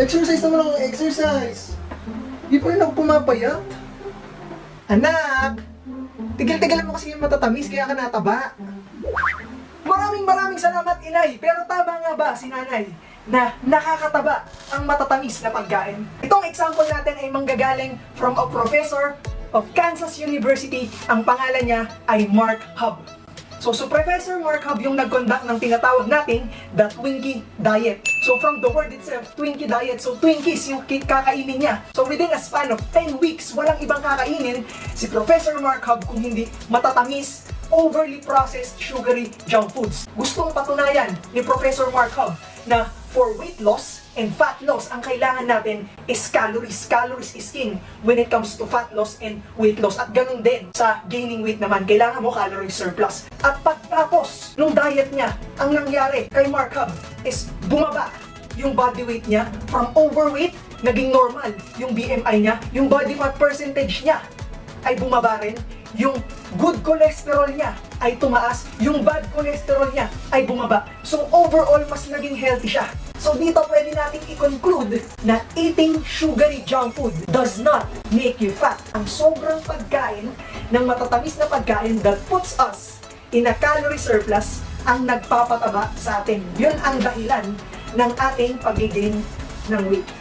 Exercise naman ako, exercise. Di pa rin ako pumapayat. Anak! Tigil-tigilan mo kasi yung matatamis, kaya ka nataba. Maraming maraming salamat, inay. Pero tama nga ba si nanay na nakakataba ang matatamis na pagkain? Itong example natin ay manggagaling from a professor of Kansas University. Ang pangalan niya ay Mark Hub. So, so Professor Mark Hub yung nag-conduct ng tinatawag nating the Twinkie Diet. So from the word itself, Twinkie Diet, so Twinkies yung kakainin niya. So within a span of 10 weeks, walang ibang kakainin si Professor Mark Hub kung hindi matatamis, overly processed, sugary junk foods. Gustong patunayan ni Professor Mark Hub na for weight loss and fat loss, ang kailangan natin is calories. Calories is king when it comes to fat loss and weight loss. At ganun din sa gaining weight naman, kailangan mo calorie surplus. At pagtapos nung diet niya, ang nangyari kay Mark Hub is bumaba yung body weight niya from overweight, naging normal yung BMI niya, yung body fat percentage niya ay bumaba rin, yung good cholesterol niya ay tumaas, yung bad cholesterol niya ay bumaba. So overall, mas naging healthy siya. So dito pwede natin i-conclude na eating sugary junk food does not make you fat. Ang sobrang pagkain ng matatamis na pagkain that puts us in a calorie surplus ang nagpapataba sa atin. Yun ang dahilan ng ating pagiging ng weight.